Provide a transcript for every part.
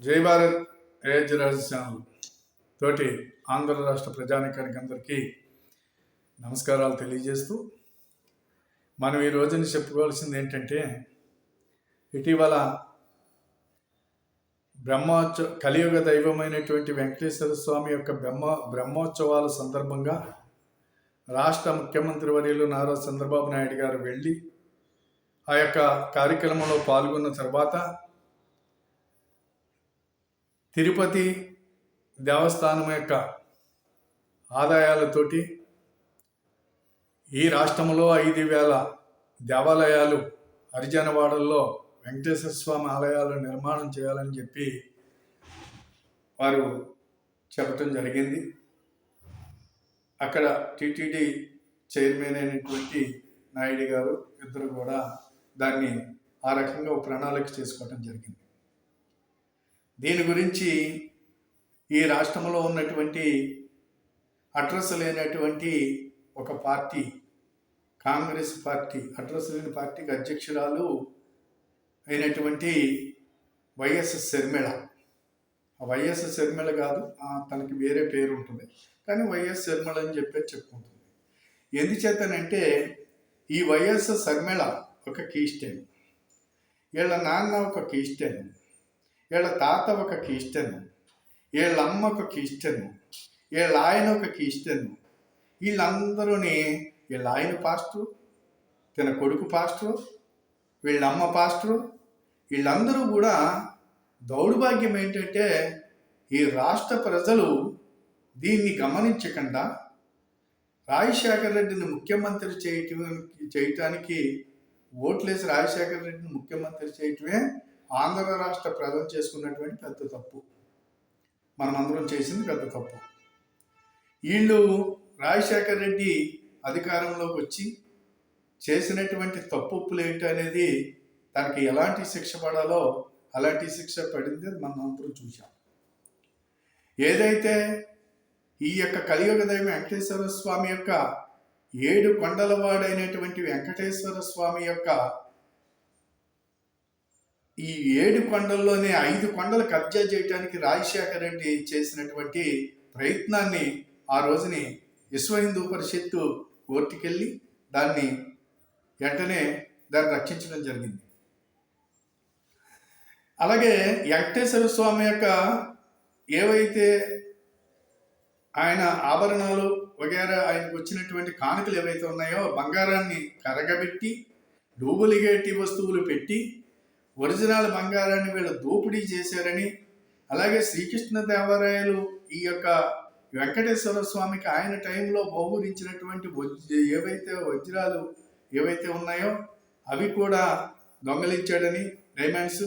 జై భారత్ ఏజ్ రాజస్థానం తోటి ఆంధ్ర రాష్ట్ర ప్రజానికానికి అందరికీ నమస్కారాలు తెలియజేస్తూ మనం ఈ రోజున చెప్పుకోవాల్సింది ఏంటంటే ఇటీవల బ్రహ్మోత్సవ కలియుగ దైవమైనటువంటి వెంకటేశ్వర స్వామి యొక్క బ్రహ్మ బ్రహ్మోత్సవాల సందర్భంగా రాష్ట్ర ముఖ్యమంత్రి వర్యులు నారా చంద్రబాబు నాయుడు గారు వెళ్ళి ఆ యొక్క కార్యక్రమంలో పాల్గొన్న తర్వాత తిరుపతి దేవస్థానం యొక్క ఆదాయాలతోటి ఈ రాష్ట్రంలో ఐదు వేల దేవాలయాలు హరిజనవాడల్లో వెంకటేశ్వర స్వామి ఆలయాలు నిర్మాణం చేయాలని చెప్పి వారు చెప్పటం జరిగింది. అక్కడ టిటిడి చైర్మన్ అయినటువంటి నాయుడు గారు ఇద్దరు కూడా దాన్ని ఆ రకంగా ప్రణాళిక చేసుకోవటం జరిగింది. దీని గురించి ఈ రాష్ట్రంలో ఉన్నటువంటి అడ్రస్ లేనటువంటి ఒక పార్టీ కాంగ్రెస్ పార్టీ అడ్రస్ లేని పార్టీకి అధ్యక్షురాలు అయినటువంటి వైఎస్ శర్మిళ వైఎస్ శర్మిళ కాదు తనకి వేరే పేరు ఉంటుంది. కానీ వైఎస్ శర్మిళ అని చెప్పి చెప్పుకుంటుంది ఎందుచేతనంటే ఈ వైఎస్ శర్మిళ ఒక కీస్టెన్. వీళ్ళ నాన్న ఒక కీస్టెన్. వీళ్ళ తాత ఒక క్రిస్టియన్ వీళ్ళ అమ్మ ఒక క్రిస్టియన్ వీళ్ళ ఆయన ఒక క్రిస్టియన్ వీళ్ళందరూని వీళ్ళ ఆయన పాస్టరు తన కొడుకు పాస్టరు వీళ్ళ అమ్మ పాస్టరు వీళ్ళందరూ కూడా దౌర్భాగ్యం ఏంటంటే ఈ రాష్ట్ర ప్రజలు దీన్ని గమనించకుండా రాజశేఖర రెడ్డిని ముఖ్యమంత్రి చేయటం చేయటానికి ఓట్లేసి రాజశేఖర రెడ్డిని ముఖ్యమంత్రి చేయటమే ఆంధ్ర రాష్ట్ర ప్రజలు చేసుకున్నటువంటి పెద్ద తప్పు. మనమందరం చేసింది పెద్ద తప్పు. వీళ్ళు రాజశేఖర్ రెడ్డి అధికారంలోకి వచ్చి చేసినటువంటి తప్పులు ఏంటి అనేది తనకి ఎలాంటి శిక్ష పడాలో అలాంటి శిక్ష పడింది మనం అందరం చూసాం ఏదైతే ఈ యొక్క కలియుగ దైవం వెంకటేశ్వర స్వామి యొక్క ఏడు కొండలవాడైనటువంటి వెంకటేశ్వర స్వామి యొక్క ఈ ఏడు కొండల్లోనే ఐదు కొండలు కబ్జా చేయడానికి రాజశేఖర్ రెడ్డి చేసినటువంటి ప్రయత్నాన్ని ఆ రోజుని విశ్వ హిందూ పరిషత్తు కోర్టుకెళ్ళి దాన్ని వెంటనే దాన్ని రక్షించడం జరిగింది. అలాగే వెంకటేశ్వర స్వామి యొక్క ఏవైతే ఆయన ఆభరణాలు వగేరా ఆయనకు వచ్చినటువంటి కానుకలు ఏవైతే ఉన్నాయో బంగారాన్ని కరగబెట్టి డూబులిగేటి వస్తువులు పెట్టి ఒరిజినల్ బంగారాన్ని వీళ్ళు దోపిడీ చేశారని అలాగే శ్రీకృష్ణ దేవరాయలు ఈ యొక్క వెంకటేశ్వర స్వామికి ఆయన టైంలో బహురించినటువంటి ఏవైతే వజ్రాలు ఏవైతే ఉన్నాయో అవి కూడా దొంగలించాడని డైమండ్స్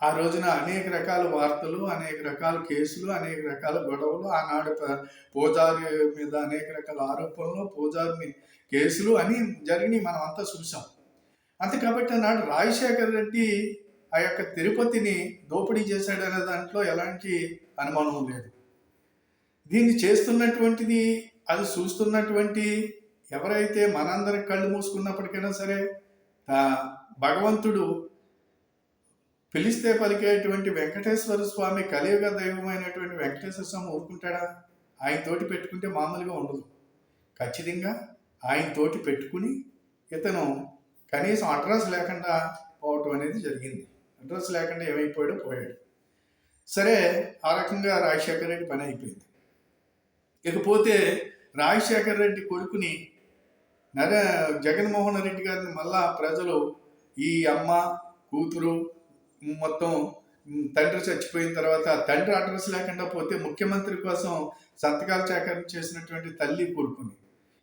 ఆ రోజున అనేక రకాల వార్తలు అనేక రకాల కేసులు అనేక రకాల గొడవలు ఆనాడు పూజారి మీద అనేక రకాల ఆరోపణలు పూజారిని కేసులు అని జరిగినాయి మనం అంతా చూసాం అంతే కాబట్టి నాడు రాజశేఖర్ రెడ్డి ఆ యొక్క తిరుపతిని దోపిడీ చేశాడనే దాంట్లో ఎలాంటి అనుమానం లేదు. దీన్ని చేస్తున్నటువంటిది అది చూస్తున్నటువంటి ఎవరైతే మనందరి కళ్ళు మూసుకున్నప్పటికైనా సరే భగవంతుడు పిలిస్తే పలికేటువంటి వెంకటేశ్వర స్వామి కలియుగ దైవమైనటువంటి వెంకటేశ్వర స్వామి ఊరుకుంటాడా? ఆయన తోటి పెట్టుకుంటే మామూలుగా ఉండదు. ఖచ్చితంగా ఆయన తోటి పెట్టుకుని ఇతను కనీసం అడ్రస్ లేకుండా పోవటం అనేది జరిగింది. అడ్రస్ లేకుండా ఏమైపోయాడో పోయాడు. సరే ఆ రకంగా రాజశేఖర రెడ్డి పని అయిపోయింది. ఇకపోతే రాజశేఖర రెడ్డి కొడుకుని నర జగన్మోహన్ రెడ్డి గారిని మళ్ళా ప్రజలు ఈ అమ్మ కూతురు మొత్తం తండ్రి చచ్చిపోయిన తర్వాత తండ్రి అడ్రస్ లేకుండా పోతే ముఖ్యమంత్రి కోసం సంతకాలు సేకరణ చేసినటువంటి తల్లి కొడుకుని.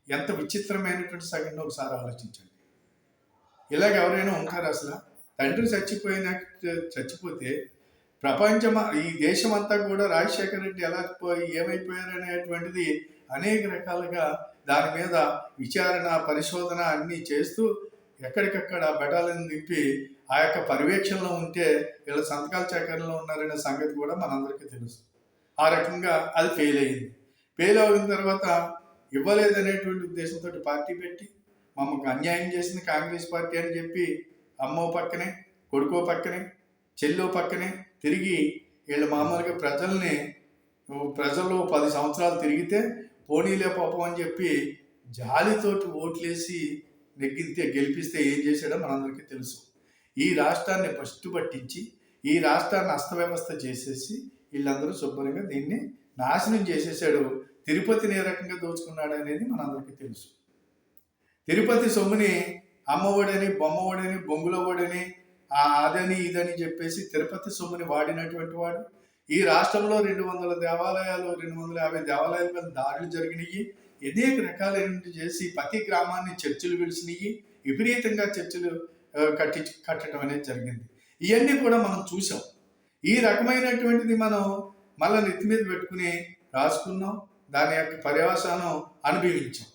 ఎంత విచిత్రమైనటువంటి సంఘటన ఒకసారి ఆలోచించండి. ఇలాగ ఎవరైనా ఉంటారు అసలు? తండ్రి చచ్చిపోయిన చచ్చిపోతే ప్రపంచం ఈ దేశం అంతా కూడా రాజశేఖర రెడ్డి ఎలా పోయి ఏమైపోయారు అనేటువంటిది అనేక రకాలుగా దాని మీద విచారణ పరిశోధన అన్నీ చేస్తూ ఎక్కడికక్కడ బెటాలను నింపి ఆ యొక్క పర్యవేక్షణలో ఉంటే వీళ్ళ సంతకాల సేకరణలో ఉన్నారనే సంగతి కూడా మనందరికీ తెలుసు. ఆ రకంగా అది ఫెయిల్ అయింది. ఫెయిల్ అయిన తర్వాత ఇవ్వలేదనేటువంటి ఉద్దేశంతో పార్టీ పెట్టి మమ్మకు అన్యాయం చేసింది కాంగ్రెస్ పార్టీ అని చెప్పి అమ్మో పక్కనే కొడుకో పక్కనే చెల్లో పక్కనే తిరిగి వీళ్ళు మామూలుగా ప్రజల్ని ప్రజలు పది సంవత్సరాలు తిరిగితే పోనీలే పాపం అని చెప్పి జాలితోటి ఓట్లేసి నెగ్గితే గెలిపిస్తే ఏం చేశాడో మనందరికీ తెలుసు. ఈ రాష్ట్రాన్ని ఫస్ట్ పట్టించి ఈ రాష్ట్రాన్ని అస్తవ్యవస్థ చేసేసి వీళ్ళందరూ శుభ్రంగా దీన్ని నాశనం చేసేసాడు. తిరుపతిని ఏ రకంగా దోచుకున్నాడు అనేది మనందరికీ తెలుసు. తిరుపతి సొమ్ముని అమ్మఒడని బొమ్మఒడని బొంగులఒడని ఆ అదని ఇదని చెప్పేసి తిరుపతి సొమ్ముని వాడినటువంటి వాడు. ఈ రాష్ట్రంలో రెండు వందల దేవాలయాలు రెండు వందల యాభై దేవాలయాల మీద దాడులు జరిగినాయి అనేక రకాలైనటువంటి చేసి ప్రతి గ్రామాన్ని చర్చిలు పిలిచినాయి విపరీతంగా చర్చిలు కట్టి కట్టడం అనేది జరిగింది. ఇవన్నీ కూడా మనం చూసాం ఈ రకమైనటువంటిది మనం మళ్ళీ నెత్తి మీద పెట్టుకుని రాసుకున్నాం దాని యొక్క పర్యవసానం అనుభవించాం.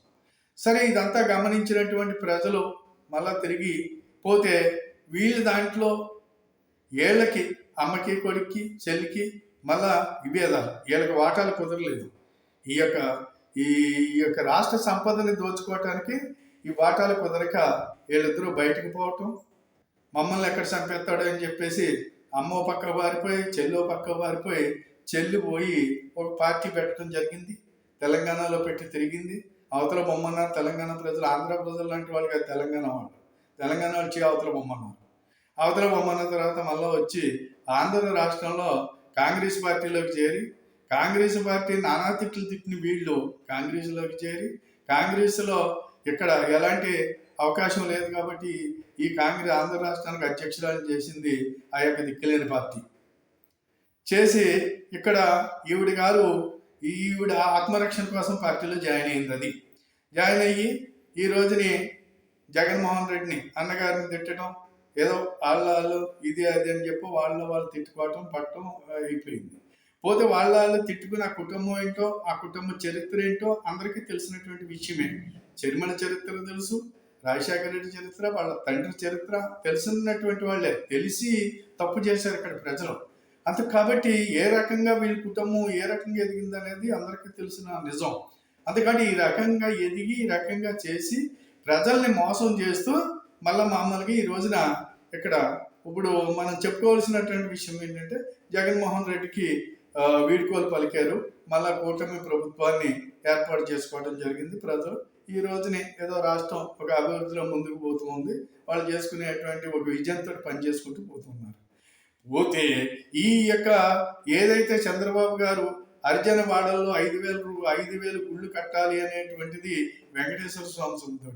సరే ఇదంతా గమనించినటువంటి ప్రజలు మళ్ళా తిరిగి పోతే వీళ్ళు దాంట్లో ఏళ్ళకి అమ్మకి కొడుక్కి చెల్లికి మళ్ళా విభేదాలు. వీళ్ళకి వాటాలు కుదరలేదు. ఈ యొక్క ఈ ఈ యొక్క రాష్ట్ర సంపదని దోచుకోవటానికి ఈ వాటాలు కుదరక వీళ్ళిద్దరూ బయటకు పోవటం మమ్మల్ని ఎక్కడ చంపేస్తాడో అని చెప్పేసి అమ్మో పక్క పారిపోయి చెల్లో పక్క పారిపోయి చెల్లి పోయి ఒక పార్టీ పెట్టడం జరిగింది. తెలంగాణలో పెట్టి తిరిగింది. అవతల బొమ్మన్నారు తెలంగాణ ప్రజలు ఆంధ్ర ప్రజలు లాంటి వాళ్ళకి తెలంగాణ వాళ్ళు తెలంగాణ వచ్చి అవతల బొమ్మన్నారు అవతల బొమ్మన్న తర్వాత మళ్ళీ వచ్చి ఆంధ్ర రాష్ట్రంలో కాంగ్రెస్ పార్టీలోకి చేరి కాంగ్రెస్ పార్టీ నానా తిట్లు తిట్టిన వీళ్ళు కాంగ్రెస్లోకి చేరి కాంగ్రెస్లో ఇక్కడ ఎలాంటి అవకాశం లేదు కాబట్టి ఈ కాంగ్రెస్ ఆంధ్ర రాష్ట్రానికి అధ్యక్షురాలు చేసింది ఆ యొక్క దిక్కులేని పార్టీ. చేసి ఇక్కడ ఈవిడ గారు ఈవిడ ఆత్మరక్షణ కోసం పార్టీలో జాయిన్ అయింది అది. జాయిన్ అయ్యి ఈ రోజుని జగన్మోహన్ రెడ్డిని అన్నగారిని తిట్టడం ఏదో వాళ్ళ వాళ్ళు ఇది అది అని చెప్పి వాళ్ళ వాళ్ళు తిట్టుకోవటం పట్టడం అయిపోయింది. పోతే వాళ్ళ వాళ్ళు తిట్టుకుని ఆ కుటుంబం ఏంటో ఆ కుటుంబ చరిత్ర ఏంటో అందరికీ తెలిసినటువంటి విషయమే. చెరుమల చరిత్ర తెలుసు రాజశేఖర రెడ్డి చరిత్ర వాళ్ళ తండ్రి చరిత్ర తెలిసినటువంటి వాళ్ళే. తెలిసి తప్పు చేశారు ఇక్కడ ప్రజలు. అంత కాబట్టి ఏ రకంగా వీళ్ళ కుటుంబం ఏ రకంగా ఎదిగింది అనేది అందరికీ తెలిసిన నిజం. అందుకని ఈ రకంగా ఎదిగి ఈ రకంగా చేసి ప్రజల్ని మోసం చేస్తూ మళ్ళీ మామూలుగా ఈ రోజున ఇక్కడ ఇప్పుడు మనం చెప్పుకోవాల్సినటువంటి విషయం ఏంటంటే జగన్మోహన్ రెడ్డికి ఆ, వీడ్కోలు పలికారు. మళ్ళా కూటమి ప్రభుత్వాన్ని ఏర్పాటు చేసుకోవడం జరిగింది. ప్రజలు ఈ రోజుని ఏదో రాష్ట్రం ఒక అభివృద్ధిలో ముందుకు పోతూ ఉంది. వాళ్ళు చేసుకునేటువంటి ఒక విజయంతో పనిచేసుకుంటూ పోతున్నారు. పోతే ఈ యొక్క ఏదైతే చంద్రబాబు గారు అర్జన వాడల్లో ఐదు వేల ఐదు వేలు గుళ్ళు కట్టాలి అనేటువంటిది వెంకటేశ్వర స్వామి సొమ్ముతో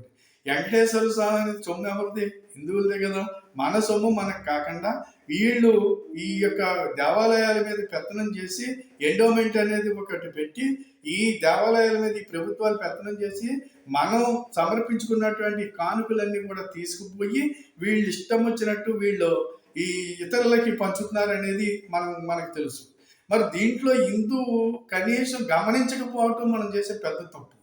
వెంకటేశ్వర స్వామి అనేది సొమ్ము ఎవరిది? హిందువులదే కదా. మన సొమ్ము మనకు కాకుండా వీళ్ళు ఈ యొక్క దేవాలయాల మీద పెత్తనం చేసి ఎండోమెంట్ అనేది ఒకటి పెట్టి ఈ దేవాలయాల మీద ఈ ప్రభుత్వాలు పెత్తనం చేసి మనం సమర్పించుకున్నటువంటి కానుకలన్నీ కూడా తీసుకుపోయి వీళ్ళు ఇష్టం వచ్చినట్టు వీళ్ళు ఈ ఇతరులకి పంచుతున్నారు అనేది మనం మనకు తెలుసు. మరి దీంట్లో హిందువు కనీసం గమనించకపోవటం మనం చేసే పెద్ద తప్పు.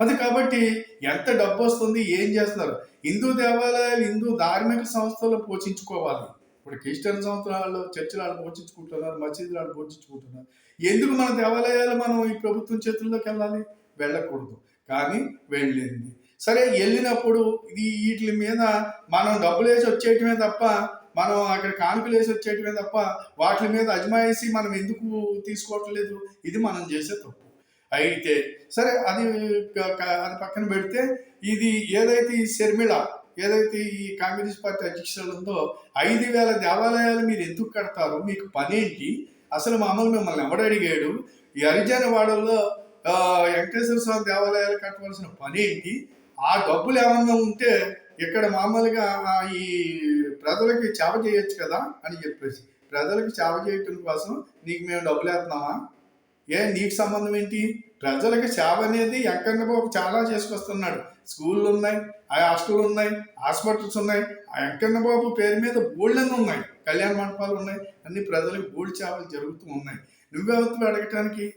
అది కాబట్టి ఎంత డబ్బు వస్తుంది ఏం చేస్తున్నారు? హిందూ దేవాలయాలు హిందూ ధార్మిక సంస్థలు పోషించుకోవాలి. ఇప్పుడు క్రిస్టియన్ సంస్థలు చర్చిలు వాళ్ళు పోషించుకుంటున్నారు మసీదులు వాళ్ళు పోషించుకుంటున్నారు. ఎందుకు మన దేవాలయాలు మనం ఈ ప్రభుత్వం చేతుల్లోకి వెళ్ళాలి? వెళ్ళకూడదు. కానీ వెళ్ళింది. సరే వెళ్ళినప్పుడు ఇది వీటి మీద మనం డబ్బులు వేసి వచ్చేయటమే తప్ప మనం అక్కడ కానుకలు వేసి తప్ప వాటి మీద అజమాయిసి మనం ఎందుకు తీసుకోవట్లేదు? ఇది మనం చేసే తప్పు. అయితే సరే అది అది పక్కన పెడితే ఇది ఏదైతే ఈ శర్మిళ ఏదైతే ఈ కాంగ్రెస్ పార్టీ అధ్యక్షులు ఉందో ఐదు వేల దేవాలయాలు మీరు ఎందుకు కడతారు? మీకు పనేంటి? అసలు మామూలు మిమ్మల్ని ఎవడు అడిగాడు? ఈ హరిజన వాడల్లో వెంకటేశ్వర స్వామి దేవాలయాలు కట్టవలసిన పనేంటి? ఆ డబ్బులు ఏమన్నా ఉంటే ఇక్కడ మామూలుగా ఈ ప్రజలకి సేవ చేయొచ్చు కదా అని చెప్పేసి. ప్రజలకు సేవ చేయటం కోసం నీకు మేము డబ్బులు వేస్తున్నామా? ఏ నీకు సంబంధం ఏంటి? ప్రజలకు సేవ అనేది ఎక్కడ బాబు చాలా చేసుకొస్తున్నాడు. స్కూళ్ళు ఉన్నాయి ఆ హాస్టల్ ఉన్నాయి హాస్పిటల్స్ ఉన్నాయి ఆ వెంకన్న బాబు పేరు మీద బోల్డెన్ ఉన్నాయి కళ్యాణ మండపాలు ఉన్నాయి అన్ని ప్రజలకు బోల్డ్ సేవలు జరుగుతూ ఉన్నాయి. నువ్వెవరు అడగటానికి?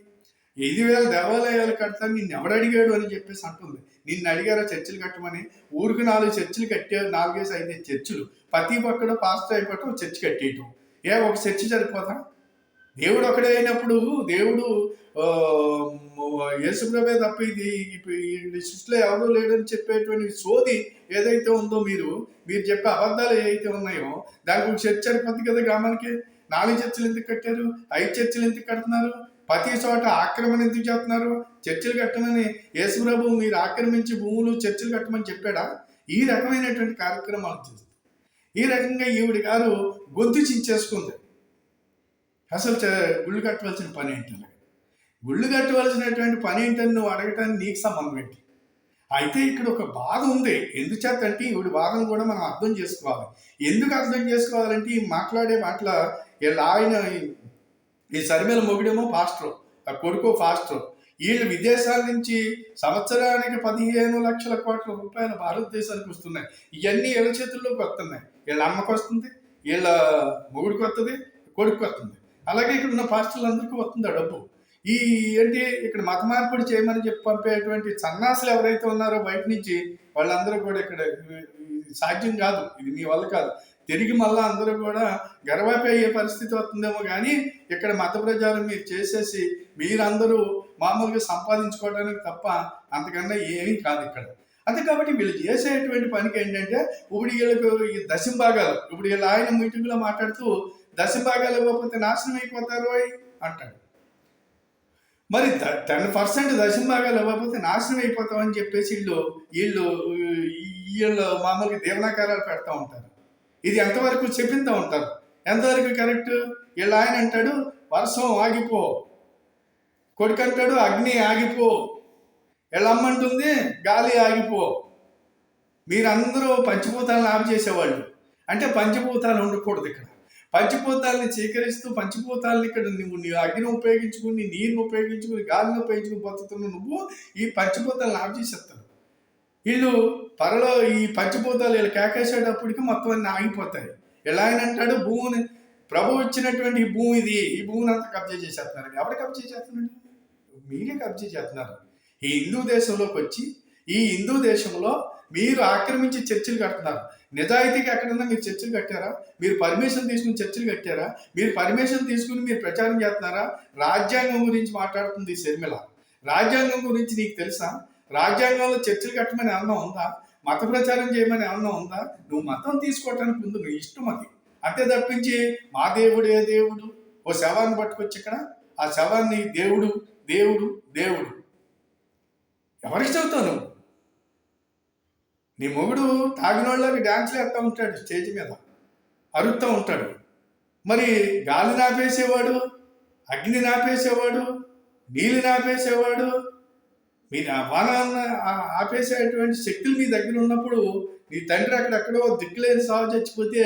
ఐదు వేల దేవాలయాలు కడతాను నిన్ను ఎవడు అడిగాడు అని చెప్పేసి అంటుంది. నిన్ను అడిగారా చర్చిలు కట్టమని? ఊరికి నాలుగు చర్చిలు కట్టారు నాలుగేసి ఐదు చర్చిలు. ప్రతి పక్కన పాస్టర్ అయిపోవటం చర్చి కట్టేయటం. ఏ ఒక చర్చి సరిపోతా దేవుడు ఒకడే అయినప్పుడు దేవుడు యేసుప్రభే తప్ప ఇది సృష్టిలో ఎవరూ లేడని చెప్పేటువంటి సోది ఏదైతే ఉందో మీరు మీరు చెప్పే అబద్ధాలు ఏవైతే ఉన్నాయో దానికి ఒక చర్చ సరిపోద్ది కదా గ్రామానికి? నాలుగు చర్చలు ఎందుకు కట్టారు? ఐదు చర్చలు ఎందుకు కడుతున్నారు? ప్రతి చోట ఆక్రమణ ఎందుకు చేస్తున్నారు? చర్చలు కట్టమని యేసుప్రభు మీరు ఆక్రమించి భూములు చర్చలు కట్టమని చెప్పాడా? ఈ రకమైనటువంటి కార్యక్రమాలు చేస్తుంది ఈ రకంగా ఈవిడ గారు గొంతు చించేసుకుంది. అసలు చ- గుళ్ళు కట్టవలసిన పని ఏంటి గుళ్ళు కట్టవలసినటువంటి పని ఏంటని నువ్వు అడగటానికి నీకు సంబంధం ఏంటి? అయితే ఇక్కడ ఒక బాధ ఉంది. ఎందుచేతంటే ఈవిడ బాధను కూడా మనం అర్థం చేసుకోవాలి. ఎందుకు అర్థం చేసుకోవాలంటే ఈ మాట్లాడే మాటల వీళ్ళ ఆయన ఈ- ఈ సరిమేల మొగుడేమో పాస్టర్ ఆ కొడుకు పాస్టర్ వీళ్ళు విదేశాల నుంచి సంవత్సరానికి పదిహేను లక్షల కోట్ల రూపాయలు భారతదేశానికి వస్తున్నాయి. ఇవన్నీ వీళ్ళ చేతుల్లోకి వస్తున్నాయి. వీళ్ళ అమ్మకు వస్తుంది వీళ్ళ మొగుడికి వస్తుంది కొడుకు వస్తుంది. అలాగే ఇక్కడ ఉన్న పాస్టర్లందరికీ వస్తుంది ఆ డబ్బు. ఈ ఏంటి ఇక్కడ మత మార్పిడి చేయమని చెప్పి పంపేటువంటి సన్నాసులు ఎవరైతే ఉన్నారో బయట నుంచి వాళ్ళందరూ కూడా ఇక్కడ సాధ్యం కాదు. ఇది మీ వల్ల కాదు. తిరిగి మళ్ళా అందరూ కూడా గర్వపే అయ్యే పరిస్థితి వస్తుందేమో కానీ ఇక్కడ మత ప్రచారం మీరు చేసేసి మీరందరూ మామూలుగా సంపాదించుకోవడానికి తప్ప అంతకన్నా ఏమీ కాదు ఇక్కడ అంతే కాబట్టి వీళ్ళు చేసేటువంటి పనికి ఏంటంటే ఇప్పుడు వీళ్ళకు ఈ దశంభాగాలు ఇప్పుడు వీళ్ళు ఆయన మీటింగ్లో మాట్లాడుతూ దశంభాగాలు ఇవ్వకపోతే నాశనం అయిపోతారు అంటాడు మరి టెన్ పర్సెంట్ దశంభాగాలు ఇవ్వకపోతే నాశనం అయిపోతామని చెప్పేసి వీళ్ళు వీళ్ళు వీళ్ళు మామూలుగా దీవనాకారాలు పెడతా ఉంటారు ఇది ఎంతవరకు చెప్పిందా ఉంటారు ఎంతవరకు కరెక్ట్? వీళ్ళ ఆయన అంటాడు వర్షం ఆగిపో. కొడుకు అంటాడు అగ్ని ఆగిపో. వీళ్ళమ్మంటుంది గాలి ఆగిపో. మీరందరూ పంచభూతాలను ఆపు చేసేవాళ్ళు. అంటే పంచభూతాలు ఉండకూడదు ఇక్కడ. పంచభూతాలని స్వీకరిస్తూ పంచభూతాలను ఇక్కడ నువ్వు నీ అగ్ని ఉపయోగించుకుని నీరుని ఉపయోగించుకుని గాలిని ఉపయోగించుకుని బతుకుతున్న నువ్వు ఈ పంచభూతాలను ఆపు చేసేస్తావు. వీళ్ళు త్వరలో ఈ పంచభూతాలు వీళ్ళు కేకేసేటప్పటికి మొత్తం అన్ని ఆగిపోతాయి. ఎలా ఆయన అంటాడు? భూమిని ప్రభు ఇచ్చినటువంటి ఈ భూమి ఇది. ఈ భూమిని అంతా కబ్జా చేసేస్తున్నారు ఎవరు కబ్జా చేస్తున్నాడు మీరే కబ్జా చేస్తున్నారు. ఈ హిందూ దేశంలోకి వచ్చి ఈ హిందూ దేశంలో మీరు ఆక్రమించి చర్చిలు కడుతున్నారు. నిజాయితీగా ఎక్కడన్నా మీరు చర్చలు కట్టారా? మీరు పర్మిషన్ తీసుకుని చర్చలు కట్టారా? మీరు పర్మిషన్ తీసుకుని మీరు ప్రచారం చేస్తున్నారా? రాజ్యాంగం గురించి మాట్లాడుతుంది శర్మిల. రాజ్యాంగం గురించి నీకు తెలుసా? రాజ్యాంగంలో చర్చలు కట్టమని ఏమన్నా ఉందా? మత ప్రచారం చేయమని ఏమన్నా ఉందా? నువ్వు మతం తీసుకోవటానికి ముందు నువ్వు ఇష్టం అది. అంతే తప్పించి మా దేవుడు ఏ దేవుడు? ఓ శవాన్ని పట్టుకొచ్చి ఇక్కడ ఆ శవాన్ని దేవుడు దేవుడు దేవుడు. ఎవరికి చెబుతావు నువ్వు? నీ మొగుడు తాగినోళ్ళకి డ్యాన్స్లు వేస్తూ ఉంటాడు స్టేజ్ మీద. అరుస్తూ ఉంటాడు. మరి గాలి నాపేసేవాడు? అగ్ని నాపేసేవాడు? నీళ్ళు నాపేసేవాడు? మీరు ఆ వాన ఆపేసేటువంటి శక్తులు మీ దగ్గర ఉన్నప్పుడు నీ తండ్రి అక్కడెక్కడో దిక్కులేని సాగు చచ్చిపోతే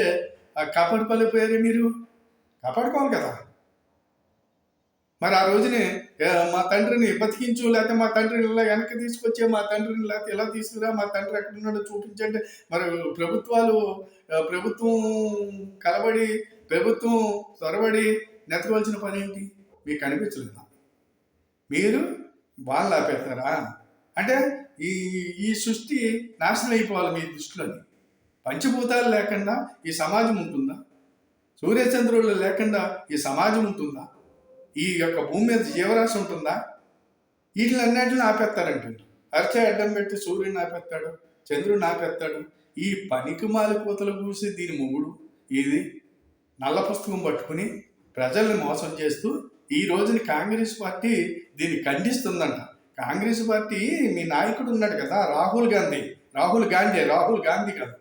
కాపాడుకోలేకపోయారు మీరు? కాపాడుకోవాలి కదా. మరి ఆ రోజునే మా తండ్రిని బతికించు లేకపోతే మా తండ్రిని ఇలా వెనక్కి తీసుకొచ్చే మా తండ్రిని లేకపోతే ఎలా తీసుకురా మా తండ్రి ఎక్కడ ఉన్నాడో చూపించండి. మరి ప్రభుత్వాలు ప్రభుత్వం కలబడి ప్రభుత్వం త్వరబడి నెతకవలసిన పని ఏంటి? మీకు కనిపించలేదా? మీరు వాళ్ళు ఆపేస్తారా? అంటే ఈ ఈ సృష్టి నాశనం అయిపోవాలి మీ దృష్టిలోని పంచభూతాలు లేకుండా ఈ సమాజం ఉంటుందా? సూర్యచంద్రులు లేకుండా ఈ సమాజం ఉంటుందా? ఈ యొక్క భూమి మీద జీవరాశి ఉంటుందా? వీటిలన్నింటిని ఆపేస్తారంటుంది అరిచే అడ్డం పెట్టి సూర్యుని ఆపేస్తాడు చంద్రుని ఆపేస్తాడు. ఈ పనికి మాలిపోతలు కూసి దీని మొగుడు ఇది నల్ల పుస్తకం పట్టుకుని ప్రజల్ని మోసం చేస్తూ ఈ రోజున కాంగ్రెస్ పార్టీ దీన్ని ఖండిస్తుందంట. కాంగ్రెస్ పార్టీ మీ నాయకుడు ఉన్నాడు కదా రాహుల్ గాంధీ. రాహుల్ గాంధీ రాహుల్ గాంధీ కాదు.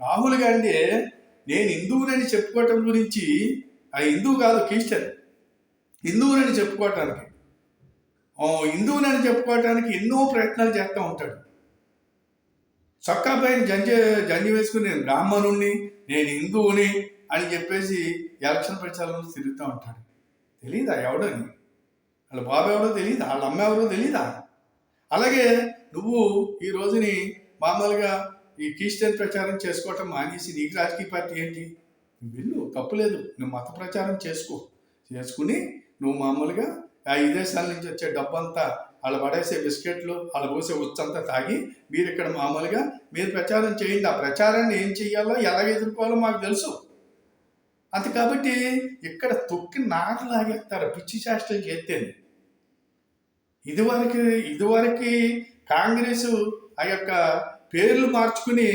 రాహుల్ గాంధీ నేను హిందువునని చెప్పుకోవటం గురించి ఆ హిందువు కాదు క్రిస్టియన్. హిందువునని చెప్పుకోవటానికి. హిందువునని చెప్పుకోవటానికి ఎన్నో ప్రయత్నాలు చేస్తూ ఉంటాడు. చొక్కా పైన జంజ జంజి వేసుకుని నేను బ్రాహ్మణుణ్ణి నేను హిందువుని అని చెప్పేసి ఎలక్షన్ ప్రచారంలో తిరుగుతూ ఉంటాడు. తెలీదా ఎవడని? వాళ్ళ బాబు ఎవడో తెలియదా వాళ్ళ అమ్మ ఎవరో తెలీదా? అలాగే నువ్వు ఈ రోజుని మామూలుగా ఈ క్రిస్టియన్ ప్రచారం చేసుకోవటం మానేసి నీకు రాజకీయ పార్టీ ఏంటి? నువ్వు వెళ్ళు తప్పులేదు నువ్వు మత ప్రచారం చేసుకో. చేసుకుని నువ్వు మామూలుగా ఆ విదేశాల నుంచి వచ్చే డబ్బంతా వాళ్ళు పడేసే బిస్కెట్లు వాళ్ళు పోసే ఉచ్చంతా తాగి మీరు ఇక్కడ మామూలుగా మీరు ప్రచారం చేయండి. ఆ ప్రచారాన్ని ఏం చెయ్యాలో ఎలా ఎదుర్కోవాలో మాకు తెలుసు. అంత కాబట్టి ఇక్కడ తొక్కి నాకు లాగేస్తారు. పిచ్చి శాస్త్రం చేస్తేనే. ఇదివరకు ఇదివరకు కాంగ్రెస్ ఆ యొక్క పేర్లు మార్చుకుని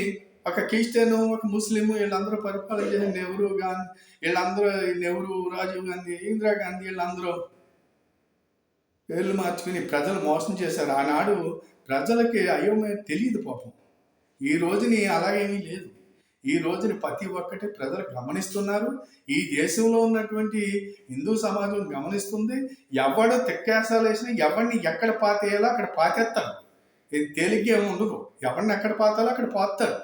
ఒక క్రిస్టియన్ ఒక ముస్లిం వీళ్ళందరూ పరిపాలన చేసిన నెహ్రూ గాంధీ వీళ్ళందరూ నెహ్రూ రాజీవ్ గాంధీ ఇందిరాగాంధీ వీళ్ళందరూ పేర్లు మార్చుకుని ప్రజలు మోసం చేశారు. ఆనాడు ప్రజలకి అయోమయం తెలియదు పాపం. ఈ రోజుని అలాగేమీ లేదు. ఈ రోజుని ప్రతి ఒక్కటి ప్రజలు గమనిస్తున్నారు. ఈ దేశంలో ఉన్నటువంటి హిందూ సమాజం గమనిస్తుంది. ఎవడు తెక్కేసాలు వేసినా ఎవరిని ఎక్కడ పాతేయాలో అక్కడ పాతేస్తారు. ఇది తేలిగ్గా ఉండదు. ఎవరిని ఎక్కడ పాతాలో అక్కడ పాతారు.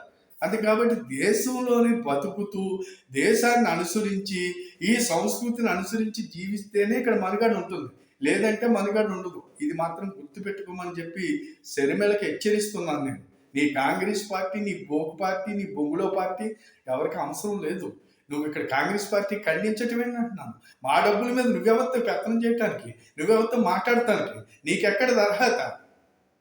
అది కాబట్టి దేశంలోని బతుకుతూ దేశాన్ని అనుసరించి ఈ సంస్కృతిని అనుసరించి జీవిస్తేనే ఇక్కడ మనుగడ ఉంటుంది. లేదంటే మనుగడ ఉండదు. ఇది మాత్రం గుర్తుపెట్టుకోమని చెప్పి శరిమేళకి హెచ్చరిస్తున్నాను నేను. నీ కాంగ్రెస్ పార్టీ నీ బోకు పార్టీ నీ బొంగులో పార్టీ ఎవరికి అవసరం లేదు. నువ్వు ఇక్కడ కాంగ్రెస్ పార్టీ ఖండించటమే అంటున్నాను. మా డబ్బుల మీద నువ్వెవరితో పెత్తనం చేయటానికి నువ్వెవరితో మాట్లాడటానికి నీకెక్కడ అర్హత?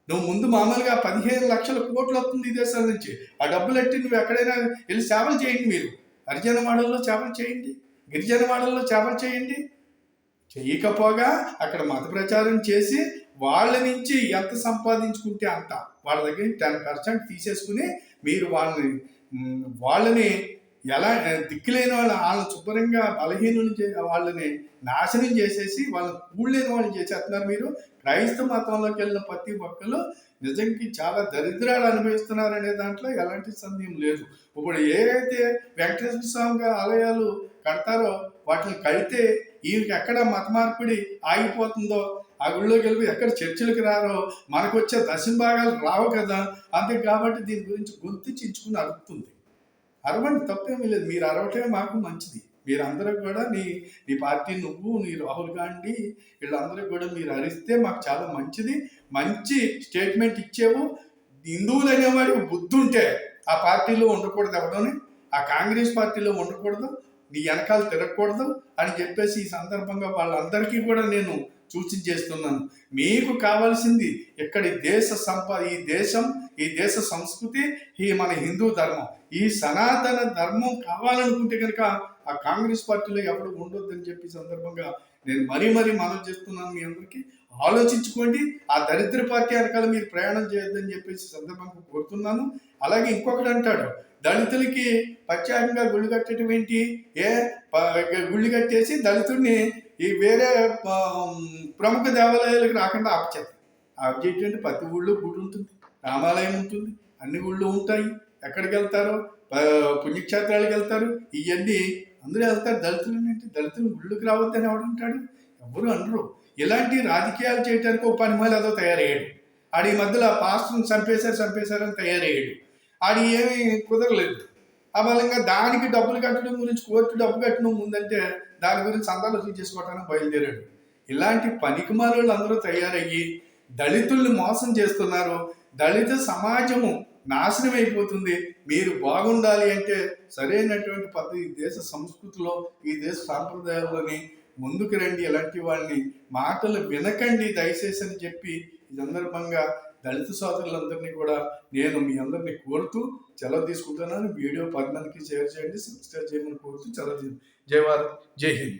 నువ్వు ముందు మామూలుగా పదిహేను లక్షల కోట్లు వస్తుంది ఈ దేశాల నుంచి. ఆ డబ్బులు ఎట్టి నువ్వు ఎక్కడైనా వెళ్ళి సేవలు చేయండి మీరు. హరిజన హరిజనవాడల్లో చేపలు చేయండి. గిరిజన గిరిజనవాడల్లో చేపలు చేయండి. చేయకపోగా అక్కడ మత ప్రచారం చేసి వాళ్ళ నుంచి ఎంత సంపాదించుకుంటే అంత. వాళ్ళ దగ్గర టెన్ పర్సెంట్ తీసేసుకుని మీరు వాళ్ళని వాళ్ళని ఎలా దిక్కులేని వాళ్ళ వాళ్ళని శుభ్రంగా బలహీనులు చే వాళ్ళని నాశనం చేసేసి వాళ్ళని కూడలేని వాళ్ళని చేసేస్తున్నారు మీరు. క్రైస్తవ మతంలోకి వెళ్ళిన ప్రతి ఒక్కరు నిజంకి చాలా దరిద్రాలు అనుభవిస్తున్నారు అనే దాంట్లో ఎలాంటి సందేహం లేదు. ఇప్పుడు ఏదైతే వెంకటేశ్వర స్వామి గారి ఆలయాలు కడతారో వాటిని కడితే ఈయనకి ఎక్కడ మత మార్పిడి ఆగిపోతుందో ఆ గుళ్ళోకి వెళ్ళి ఎక్కడ చర్చిలకు రారో మనకు వచ్చే దశంభాగాలు రావు కదా. అంతే కాబట్టి దీని గురించి గొంతు చించుకుని అరుపుతుంది. అరవండి తప్పేమీ లేదు. మీరు అరవటమే మాకు మంచిది. మీరందరూ కూడా నీ నీ పార్టీ నువ్వు నీ రాహుల్ గాంధీ వీళ్ళందరూ కూడా మీరు అరిస్తే మాకు చాలా మంచిది. మంచి స్టేట్మెంట్ ఇచ్చేవు. హిందువులు అనేవాడికి బుద్ధి ఉంటే ఆ పార్టీలో ఉండకూడదు ఎవడని ఆ కాంగ్రెస్ పార్టీలో ఉండకూడదు నీ వెనకాల తిరగకూడదు అని చెప్పేసి ఈ సందర్భంగా వాళ్ళందరికీ కూడా నేను సూచన చేస్తున్నాను మీకు కావాల్సింది ఇక్కడి దేశ సంపద ఈ దేశం ఈ దేశ సంస్కృతి ఈ మన హిందూ ధర్మం. ఈ సనాతన ధర్మం కావాలనుకుంటే కనుక ఆ కాంగ్రెస్ పార్టీలో ఎప్పుడు ఉండొద్దని చెప్పి సందర్భంగా నేను మరీ మరీ మనం చేస్తున్నాను మీ అందరికీ. ఆలోచించుకోండి. ఆ దరిద్ర పార్టీ వెనకాల మీరు ప్రయాణం చేయొద్దని చెప్పేసి సందర్భంగా కోరుతున్నాను. అలాగే ఇంకొకటి అంటాడు దళితులకి ప్రత్యేకంగా గుళ్ళు కట్టడం ఏంటి? ఏ గుళ్ళు కట్టేసి దళితుడిని ఈ వేరే ప్రముఖ దేవాలయాలకు రాకుండా ఆపచేస్తారు ఆపచేయటం అంటే ప్రతి ఊళ్ళో గుడి ఉంటుంది రామాలయం ఉంటుంది అన్ని ఊళ్ళో ఉంటాయి. ఎక్కడికి వెళ్తారు ప- పుణ్యక్షేత్రాలకు వెళ్తారు ఇవన్నీ అందరూ వెళ్తారు. దళితులు ఏంటి దళితులు గుళ్ళకి రావద్దని ఎవడంటాడు ఎవరు అనరు. ఇలాంటి రాజకీయాలు చేయడానికి ఒక పని మళ్ళీ అదో తయారయ్యాడు. ఆడి ఈ మధ్యలో పాస్టర్ని చంపేశారు చంపేశారని తయారయ్యాడు. ఆడి ఏమీ కుదరలేదు. ఆ బలంగా దానికి డబ్బులు కట్టడం గురించి కోర్టు డబ్బు కట్టడం ముందంటే దాని గురించి సందాలు చేసుకోవటానికి బయలుదేరాడు. ఇలాంటి పనికిమాలు అందరూ తయారయ్యి దళితుల్ని మోసం చేస్తున్నారు. దళిత సమాజము నాశనం అయిపోతుంది. మీరు బాగుండాలి అంటే సరైనటువంటి పద్ధతి ఈ దేశ సంస్కృతిలో ఈ దేశ సాంప్రదాయాల్లోని ముందుకు రండి. ఇలాంటి వాళ్ళని మాటలు వినకండి దయచేసి అని చెప్పి ఈ సందర్భంగా దళిత సోదరులందరినీ కూడా నేను మీ అందరినీ కోరుతూ సెలవు తీసుకుంటున్నాను. వీడియో పది మందికి షేర్ చేయండి. సబ్స్క్రైబ్ చేయమని కోరుతూ సెలవు జై భారత్ జై హింద్